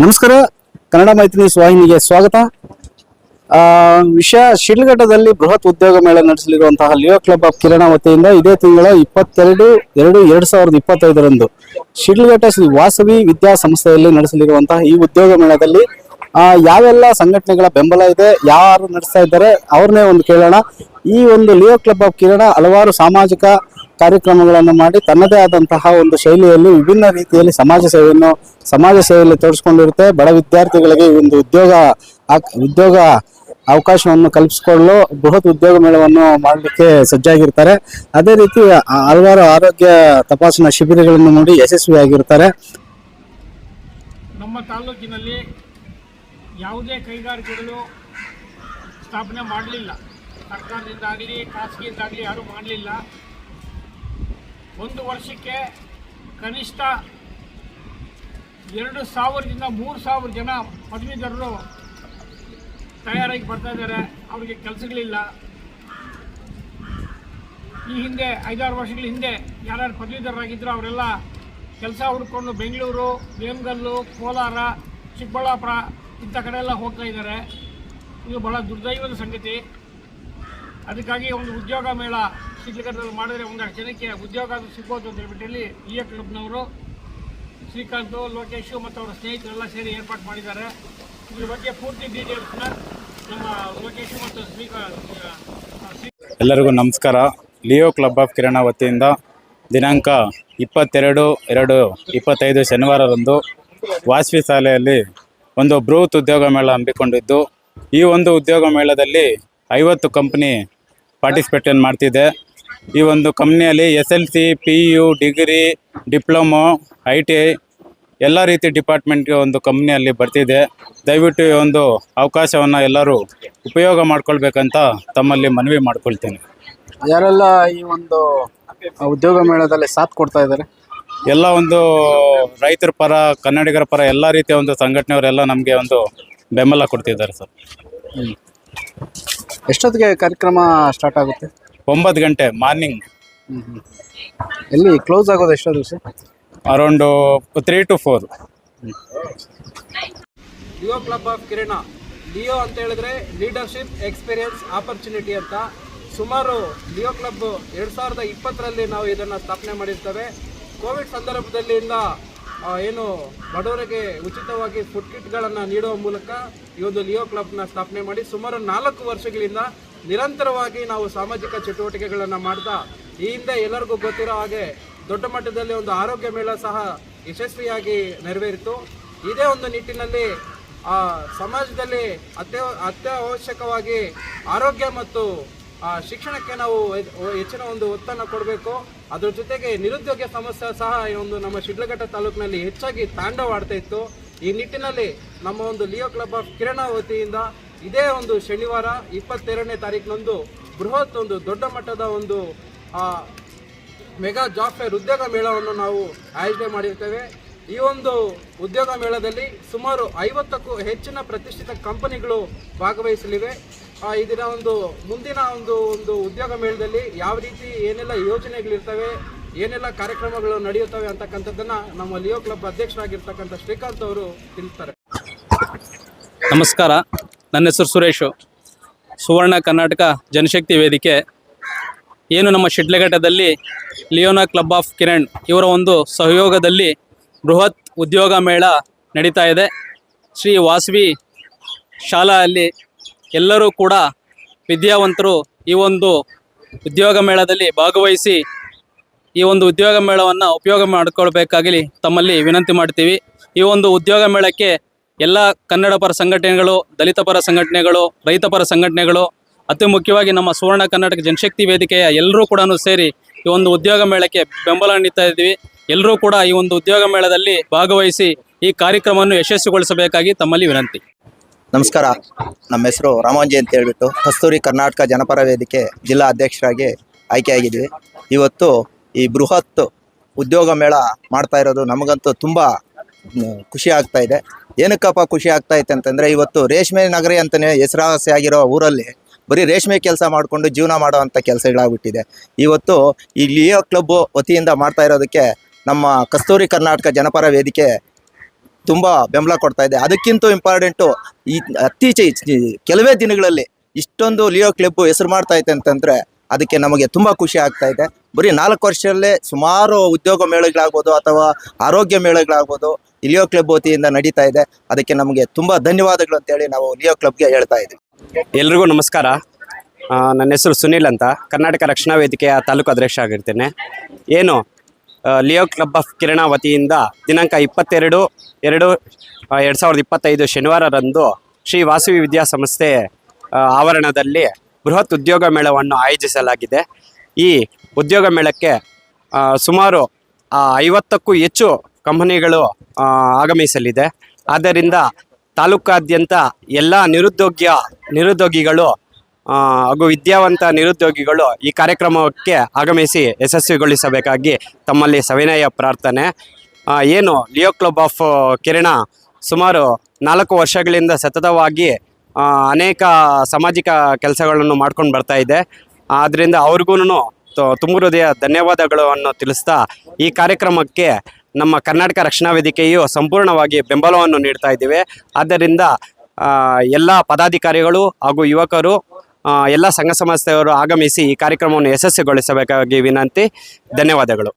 ನಮಸ್ಕಾರ. ಕನ್ನಡ ಮೈತ್ರಿ ಸ್ವಾಹಿನಿಗೆ ಸ್ವಾಗತ. ಆ, ವಿಷಯ ಶಿಡ್ಲಘಟ್ಟದಲ್ಲಿ ಬೃಹತ್ ಉದ್ಯೋಗ ಮೇಳ ನಡೆಸಲಿರುವಂತಹ ಲಿಯೋ ಕ್ಲಬ್ ಆಫ್ ಕಿರಣ ವತಿಯಿಂದ ಇದೇ ತಿಂಗಳ ಇಪ್ಪತ್ತೆರಡು ಎರಡು ಎರಡ್ ಸಾವಿರದ ಇಪ್ಪತ್ತೈದರಂದು ಶಿಡ್ಲಘಟ್ಟ ಶ್ರೀ ವಾಸವಿ ವಿದ್ಯಾಸಂಸ್ಥೆಯಲ್ಲಿ ನಡೆಸಲಿರುವಂತಹ ಈ ಉದ್ಯೋಗ ಮೇಳದಲ್ಲಿ ಯಾವೆಲ್ಲ ಸಂಘಟನೆಗಳ ಬೆಂಬಲ ಇದೆ, ಯಾರು ನಡೆಸ್ತಾ ಇದ್ದಾರೆ, ಅವ್ರನ್ನೇ ಒಂದು ಕೇಳೋಣ. ಈ ಒಂದು ಲಿಯೋ ಕ್ಲಬ್ ಆಫ್ ಕಿರಣ ಹಲವಾರು ಸಾಮಾಜಿಕ ಕಾರ್ಯಕ್ರಮಗಳನ್ನು ಮಾಡಿ ತನ್ನದೇ ಆದಂತಹ ಒಂದು ಶೈಲಿಯಲ್ಲಿ ವಿಭಿನ್ನ ರೀತಿಯಲ್ಲಿ ಸಮಾಜ ಸೇವೆಯನ್ನು, ಸಮಾಜ ಸೇವೆಯಲ್ಲಿ ತೋರಿಸ್ಕೊಂಡಿರುತ್ತೆ ಬಡ ವಿದ್ಯಾರ್ಥಿಗಳಿಗೆ ಈ ಒಂದು ಉದ್ಯೋಗ ಉದ್ಯೋಗ ಅವಕಾಶವನ್ನು ಕಲ್ಪಿಸಿಕೊಳ್ಳಲು ಬೃಹತ್ ಉದ್ಯೋಗ ಮೇಳವನ್ನು ಮಾಡಲಿಕ್ಕೆ ಸಜ್ಜಾಗಿರ್ತಾರೆ. ಅದೇ ರೀತಿ ಹಲವಾರು ಆರೋಗ್ಯ ತಪಾಸಣಾ ಶಿಬಿರಗಳನ್ನು ನೋಡಿ ಯಶಸ್ವಿಯಾಗಿರ್ತಾರೆ. ನಮ್ಮ ತಾಲೂಕಿನಲ್ಲಿ ಯಾವುದೇ ಕೈಗಾರಿಕೆಗಳು ಸ್ಥಾಪನೆ ಮಾಡಲಿಲ್ಲ. ಸರ್ಕಾರದಿಂದಾಗಲಿ, ಖಾಸಗಿಯಿಂದಾಗಲಿ ಯಾರೂ ಮಾಡಲಿಲ್ಲ. ಒಂದು ವರ್ಷಕ್ಕೆ ಕನಿಷ್ಠ ಎರಡು ಸಾವಿರದಿಂದ ಮೂರು ಸಾವಿರ ಜನ ಪದವೀಧರರು ತಯಾರಾಗಿ ಬರ್ತಾ ಇದ್ದಾರೆ. ಅವರಿಗೆ ಕೆಲಸಗಳಿಲ್ಲ. ಈ ಹಿಂದೆ, ಐದಾರು ವರ್ಷಗಳ ಹಿಂದೆ ಯಾರ್ಯಾರು ಪದವೀಧರರಾಗಿದ್ದರು ಅವರೆಲ್ಲ ಕೆಲಸ ಹುಡ್ಕೊಂಡು ಬೆಂಗಳೂರು ವೇಮಗಲ್ಲು ಕೋಲಾರ, ಚಿಕ್ಕಬಳ್ಳಾಪುರ ಇಂಥ ಕಡೆ ಎಲ್ಲ ಹೋಗ್ತಾ ಇದ್ದಾರೆ. ಇದು ಬಹಳ ದುರ್ದೈವದ ಸಂಗತಿ. ಅದಕ್ಕಾಗಿ ಒಂದು ಉದ್ಯೋಗ ಮೇಳ ಶಿಡ್ಲಘಟ್ಟದಲ್ಲಿ ಮಾಡಿದ್ರೆ ಒಂದಷ್ಟು ಜನಕ್ಕೆ ಉದ್ಯೋಗ ಅದು ಸಿಗ್ಬೋದು ಅಂತ ಹೇಳ್ಬಿಟ್ಟು ಹೇಳಿ ಇ ಎ ಕ್ಲಬ್ನವರು ಶ್ರೀಕಾಂತ್, ಲೋಕೇಶು ಮತ್ತು ಅವರ ಸ್ನೇಹಿತರೆಲ್ಲ ಸೇರಿ ಏರ್ಪಾಡು ಮಾಡಿದ್ದಾರೆ. ಇದ್ರ ಬಗ್ಗೆ ಪೂರ್ತಿ ಡೀಟೇಲ್ಸ್ನ ನಮ್ಮ ಲೋಕೇಶು ಮತ್ತು ಶ್ರೀಕಾಂತ್, ಎಲ್ಲರಿಗೂ ನಮಸ್ಕಾರ. ಲಿಯೋ ಕ್ಲಬ್ ಆಫ್ ಕಿರಣ ವತಿಯಿಂದ ದಿನಾಂಕ ಇಪ್ಪತ್ತೆರಡು ಎರಡು ಇಪ್ಪತ್ತೈದು ಶನಿವಾರದಂದು ವಾಸವಿ ಶಾಲೆಯಲ್ಲಿ ಒಂದು ಬೃಹತ್ ಉದ್ಯೋಗ ಮೇಳ ಹಮ್ಮಿಕೊಂಡಿದ್ದು. ಈ ಒಂದು ಉದ್ಯೋಗ ಮೇಳದಲ್ಲಿ ಐವತ್ತು ಕಂಪ್ನಿ ಪಾರ್ಟಿಸಿಪೇಟನ್ ಮಾಡ್ತಿದೆ. ಈ ಒಂದು ಕಂಪ್ನಿಯಲ್ಲಿ S L C P U degree diploma I T I ಎಲ್ಲ ರೀತಿ ಡಿಪಾರ್ಟ್ಮೆಂಟ್ಗೆ ಒಂದು ಕಂಪ್ನಿಯಲ್ಲಿ ಬರ್ತಿದೆ. ದಯವಿಟ್ಟು ಈ ಒಂದು ಅವಕಾಶವನ್ನು ಎಲ್ಲರೂ ಉಪಯೋಗ ಮಾಡ್ಕೊಳ್ಬೇಕಂತ ತಮ್ಮಲ್ಲಿ ಮನವಿ ಮಾಡ್ಕೊಳ್ತೇನೆ. ಯಾರೆಲ್ಲ ಈ ಒಂದು ಉದ್ಯೋಗ ಮೇಳದಲ್ಲಿ ಸಾಥ್ ಕೊಡ್ತಾ ಇದ್ದಾರೆ? ಎಲ್ಲ ಒಂದು ರೈತರ ಪರ ಕನ್ನಡಿಗರ ಪರ ಎಲ್ಲ ರೀತಿಯ ಒಂದು ಸಂಘಟನೆಯವರೆಲ್ಲ ನಮಗೆ ಒಂದು ಬೆಂಬಲ ಕೊಡ್ತಿದ್ದಾರೆ ಸರ್. ಎಷ್ಟೊತ್ತಿಗೆ ಕಾರ್ಯಕ್ರಮ ಸ್ಟಾರ್ಟ್ ಆಗುತ್ತೆ? ಒಂಬತ್ತು ಗಂಟೆ ಮಾರ್ನಿಂಗ್. ಎಲ್ಲಿ ಕ್ಲೋಸ್ ಆಗೋದು ಎಷ್ಟೊತ್ತು sir around three to four. Leo club of Kirana Leo ಅಂತ ಹೇಳಿದ್ರೆ ಲೀಡರ್ಶಿಪ್ ಎಕ್ಸ್ಪೀರಿಯನ್ಸ್ ಆಪರ್ಚುನಿಟಿ ಅಂತ. ಸುಮಾರು ಲಿಯೋ ಕ್ಲಬ್ ಎರಡು ಸಾವಿರದ ಇಪ್ಪತ್ತರಲ್ಲಿ ನಾವು ಇದನ್ನು ಸ್ಥಾಪನೆ ಮಾಡಿರ್ತೇವೆ. ಕೋವಿಡ್ ಸಂದರ್ಭದಲ್ಲಿಂದ ಏನು ಬಡವರಿಗೆ ಉಚಿತವಾಗಿ ಫುಡ್ ಕಿಟ್ಗಳನ್ನು ನೀಡುವ ಮೂಲಕ ಈ ಒಂದು ಲಿಯೋ ಕ್ಲಬ್ನ ಸ್ಥಾಪನೆ ಮಾಡಿ ಸುಮಾರು ನಾಲ್ಕು ವರ್ಷಗಳಿಂದ ನಿರಂತರವಾಗಿ ನಾವು ಸಾಮಾಜಿಕ ಚಟುವಟಿಕೆಗಳನ್ನು ಮಾಡ್ತಾ, ಈ ಹಿಂದೆ ಎಲ್ಲರಿಗೂ ಗೊತ್ತಿರೋ ಹಾಗೆ ದೊಡ್ಡ ಮಟ್ಟದಲ್ಲಿ ಒಂದು ಆರೋಗ್ಯ ಮೇಳ ಸಹ ಯಶಸ್ವಿಯಾಗಿ ನೆರವೇರಿತು. ಇದೇ ಒಂದು ನಿಟ್ಟಿನಲ್ಲಿ ಸಮಾಜದಲ್ಲಿ ಅತ್ಯ ಅತ್ಯವಶ್ಯಕವಾಗಿ ಆರೋಗ್ಯ ಮತ್ತು ಶಿಕ್ಷಣಕ್ಕೆ ನಾವು ಹೆಚ್ಚಿನ ಒಂದು ಒತ್ತನ್ನು ಕೊಡಬೇಕು. ಅದರ ಜೊತೆಗೆ ನಿರುದ್ಯೋಗ ಸಮಸ್ಯೆ ಸಹ ಈ ಒಂದು ನಮ್ಮ ಶಿಡ್ಲಘಟ್ಟ ತಾಲೂಕಿನಲ್ಲಿ ಹೆಚ್ಚಾಗಿ ತಾಂಡವಾಡ್ತಾ ಇತ್ತು. ಈ ನಿಟ್ಟಿನಲ್ಲಿ ನಮ್ಮ ಒಂದು ಲಿಯೋ ಕ್ಲಬ್ ಆಫ್ ಕಿರಣ ವತಿಯಿಂದ ಇದೇ ಒಂದು ಶನಿವಾರ ಇಪ್ಪತ್ತೆರಡನೇ ತಾರೀಕಿನಂದು ಬೃಹತ್ ಒಂದು ದೊಡ್ಡ ಮಟ್ಟದ ಒಂದು ಮೆಗಾ ಜಾಬ್ ಉದ್ಯೋಗ ಮೇಳವನ್ನು ನಾವು ಆಯೋಜನೆ ಮಾಡಿರ್ತೇವೆ. ಈ ಒಂದು ಉದ್ಯೋಗ ಮೇಳದಲ್ಲಿ ಸುಮಾರು ಐವತ್ತಕ್ಕೂ ಹೆಚ್ಚಿನ ಪ್ರತಿಷ್ಠಿತ ಕಂಪನಿಗಳು ಭಾಗವಹಿಸಲಿವೆ. ಇದರ ಒಂದು ಮುಂದಿನ ಒಂದು ಒಂದು ಉದ್ಯೋಗ ಮೇಳದಲ್ಲಿ ಯಾವ ರೀತಿ ಏನೆಲ್ಲ ಯೋಜನೆಗಳಿರ್ತವೆ, ಏನೆಲ್ಲ ಕಾರ್ಯಕ್ರಮಗಳು ನಡೆಯುತ್ತವೆ ಅಂತಕ್ಕಂಥದ್ದನ್ನು ನಮ್ಮ ಲಿಯೋ ಕ್ಲಬ್ ಅಧ್ಯಕ್ಷರಾಗಿರ್ತಕ್ಕಂಥ ಶ್ರೀಕಾಂತ್ ಅವರು ತಿಳಿಸ್ತಾರೆ. ನಮಸ್ಕಾರ. ನನ್ನ ಹೆಸರು ಸುರೇಶು. ಸುವರ್ಣ ಕರ್ನಾಟಕ ಜನಶಕ್ತಿ ವೇದಿಕೆ. ಏನು ನಮ್ಮ ಶಿಡ್ಲಘಟ್ಟದಲ್ಲಿ ಲಿಯೋನಾ ಕ್ಲಬ್ ಆಫ್ ಕಿರಣ್ ಇವರ ಒಂದು ಸಹಯೋಗದಲ್ಲಿ ಬೃಹತ್ ಉದ್ಯೋಗ ಮೇಳ ನಡೀತಾ ಇದೆ. ಶ್ರೀ ವಾಸವಿ ಶಾಲೆಯಲ್ಲಿ ಎಲ್ಲರೂ ಕೂಡ ವಿದ್ಯಾವಂತರು ಈ ಒಂದು ಉದ್ಯೋಗ ಮೇಳದಲ್ಲಿ ಭಾಗವಹಿಸಿ ಈ ಒಂದು ಉದ್ಯೋಗ ಮೇಳವನ್ನು ಉಪಯೋಗ ಮಾಡಿಕೊಳ್ಬೇಕಾಗಲಿ ತಮ್ಮಲ್ಲಿ ವಿನಂತಿ ಮಾಡ್ತೀವಿ. ಈ ಒಂದು ಉದ್ಯೋಗ ಮೇಳಕ್ಕೆ ಎಲ್ಲ ಕನ್ನಡ ಪರ ಸಂಘಟನೆಗಳು ದಲಿತ ಪರ ಸಂಘಟನೆಗಳು ರೈತ ಪರ ಸಂಘಟನೆಗಳು, ಅತಿ ಮುಖ್ಯವಾಗಿ ನಮ್ಮ ಸುವರ್ಣ ಕರ್ನಾಟಕ ಜನಶಕ್ತಿ ವೇದಿಕೆಯ ಎಲ್ಲರೂ ಕೂಡ ಸೇರಿ ಈ ಒಂದು ಉದ್ಯೋಗ ಮೇಳಕ್ಕೆ ಬೆಂಬಲ ನೀಡ್ತಾ ಇದ್ದೀವಿ. ಎಲ್ಲರೂ ಕೂಡ ಈ ಒಂದು ಉದ್ಯೋಗ ಮೇಳದಲ್ಲಿ ಭಾಗವಹಿಸಿ ಈ ಕಾರ್ಯಕ್ರಮವನ್ನು ಯಶಸ್ವಿಗೊಳಿಸಬೇಕಾಗಿ ತಮ್ಮಲ್ಲಿ ವಿನಂತಿ. ನಮಸ್ಕಾರ. ನಮ್ಮ ಹೆಸರು ರಾಮಾಂಜಿ ಅಂತ ಹೇಳ್ಬಿಟ್ಟು ಕಸ್ತೂರಿ ಕರ್ನಾಟಕ ಜನಪರ ವೇದಿಕೆ ಜಿಲ್ಲಾ ಅಧ್ಯಕ್ಷರಾಗಿ ಆಯ್ಕೆಯಾಗಿದ್ವಿ. ಇವತ್ತು ಈ ಬೃಹತ್ ಉದ್ಯೋಗ ಮೇಳ ಮಾಡ್ತಾ ಇರೋದು ನಮಗಂತೂ ತುಂಬ ಖುಷಿ ಆಗ್ತಾ ಇದೆ. ಏನಕ್ಕಪ್ಪ ಖುಷಿ ಆಗ್ತಾ ಐತೆ ಅಂತಂದರೆ ಇವತ್ತು ರೇಷ್ಮೆ ನಗರಿ ಅಂತಲೇ ಹೆಸರಾಸಿಯಾಗಿರೋ ಊರಲ್ಲಿ ಬರೀ ರೇಷ್ಮೆ ಕೆಲಸ ಮಾಡಿಕೊಂಡು ಜೀವನ ಮಾಡುವಂಥ ಕೆಲಸಗಳಾಗ್ಬಿಟ್ಟಿದೆ. ಇವತ್ತು ಈ ಲಿಯೋ ಕ್ಲಬ್ ವತಿಯಿಂದ ಮಾಡ್ತಾ ಇರೋದಕ್ಕೆ ನಮ್ಮ ಕಸ್ತೂರಿ ಕರ್ನಾಟಕ ಜನಪರ ವೇದಿಕೆ ತುಂಬ ಬೆಂಬಲ ಕೊಡ್ತಾ ಇದೆ. ಅದಕ್ಕಿಂತ ಇಂಪಾರ್ಟೆಂಟು ಈ ಅತ್ತೀಚೆ ಕೆಲವೇ ದಿನಗಳಲ್ಲಿ ಇಷ್ಟೊಂದು ಲಿಯೋ ಕ್ಲಬ್ ಹೆಸರು ಮಾಡ್ತಾ ಐತೆ ಅಂತಂದ್ರೆ ಅದಕ್ಕೆ ನಮಗೆ ತುಂಬ ಖುಷಿ ಆಗ್ತಾ ಇದೆ. ಬರೀ ನಾಲ್ಕು ವರ್ಷದಲ್ಲೇ ಸುಮಾರು ಉದ್ಯೋಗ ಮೇಳಗಳಾಗ್ಬೋದು ಅಥವಾ ಆರೋಗ್ಯ ಮೇಳಗಳಾಗ್ಬೋದು ಲಿಯೋ ಕ್ಲಬ್ ವತಿಯಿಂದ ನಡೀತಾ ಇದೆ. ಅದಕ್ಕೆ ನಮಗೆ ತುಂಬ ಧನ್ಯವಾದಗಳು ಅಂತೇಳಿ ನಾವು ಲಿಯೋ ಕ್ಲಬ್ಗೆ ಹೇಳ್ತಾ ಇದ್ದೀವಿ. ಎಲ್ರಿಗೂ ನಮಸ್ಕಾರ. ನನ್ನ ಹೆಸರು ಸುನಿಲ್ ಅಂತ. ಕರ್ನಾಟಕ ರಕ್ಷಣಾ ವೇದಿಕೆಯ ತಾಲೂಕು ಅಧ್ಯಕ್ಷ ಆಗಿರ್ತೇನೆ. ಏನು? ಲಿಯೋ ಕ್ಲಬ್ ಆಫ್ ಕಿರಣ ವತಿಯಿಂದ ದಿನಾಂಕ ಇಪ್ಪತ್ತೆರಡು, ಎರಡು ಎರಡು ಸಾವಿರದ ಇಪ್ಪತ್ತೈದು ಶನಿವಾರರಂದು ಶ್ರೀ ವಾಸವಿ ವಿದ್ಯಾಸಂಸ್ಥೆ ಆವರಣದಲ್ಲಿ ಬೃಹತ್ ಉದ್ಯೋಗ ಮೇಳವನ್ನು ಆಯೋಜಿಸಲಾಗಿದೆ. ಈ ಉದ್ಯೋಗ ಮೇಳಕ್ಕೆ ಸುಮಾರು ಐವತ್ತಕ್ಕೂ ಹೆಚ್ಚು ಕಂಪನಿಗಳು ಆಗಮಿಸಲಿದೆ. ಆದ್ದರಿಂದ ತಾಲೂಕಾದ್ಯಂತ ಎಲ್ಲ ನಿರುದ್ಯೋಗ್ಯ, ನಿರುದ್ಯೋಗಿಗಳು ಹಾಗೂ ವಿದ್ಯಾವಂತ ನಿರುದ್ಯೋಗಿಗಳು ಈ ಕಾರ್ಯಕ್ರಮಕ್ಕೆ ಆಗಮಿಸಿ ಯಶಸ್ವಿಗೊಳಿಸಬೇಕಾಗಿ ತಮ್ಮಲ್ಲಿ ಸವಿನಯ ಪ್ರಾರ್ಥನೆ. ಏನು, ಲಿಯೋ ಕ್ಲಬ್ ಆಫ್ ಕಿರಣ ಸುಮಾರು ನಾಲ್ಕು ವರ್ಷಗಳಿಂದ ಸತತವಾಗಿ ಅನೇಕ ಸಾಮಾಜಿಕ ಕೆಲಸಗಳನ್ನು ಮಾಡ್ಕೊಂಡು ಬರ್ತಾ ಇದೆ. ಆದ್ದರಿಂದ ಅವ್ರಿಗೂ ತುಂಬ ಹೃದಯ ಧನ್ಯವಾದಗಳನ್ನು ತಿಳಿಸ್ತಾ ಈ ಕಾರ್ಯಕ್ರಮಕ್ಕೆ ನಮ್ಮ ಕರ್ನಾಟಕ ರಕ್ಷಣಾ ವೇದಿಕೆಯು ಸಂಪೂರ್ಣವಾಗಿ ಬೆಂಬಲವನ್ನು ನೀಡ್ತಾ ಇದ್ದೇವೆ. ಆದ್ದರಿಂದ ಎಲ್ಲ ಪದಾಧಿಕಾರಿಗಳು ಹಾಗೂ ಯುವಕರು ಎಲ್ಲ ಸಂಘ ಸಂಸ್ಥೆಯವರು ಆಗಮಿಸಿ ಈ ಕಾರ್ಯಕ್ರಮವನ್ನು ಯಶಸ್ವಿಗೊಳಿಸಬೇಕಾಗಿ ವಿನಂತಿ. ಧನ್ಯವಾದಗಳು.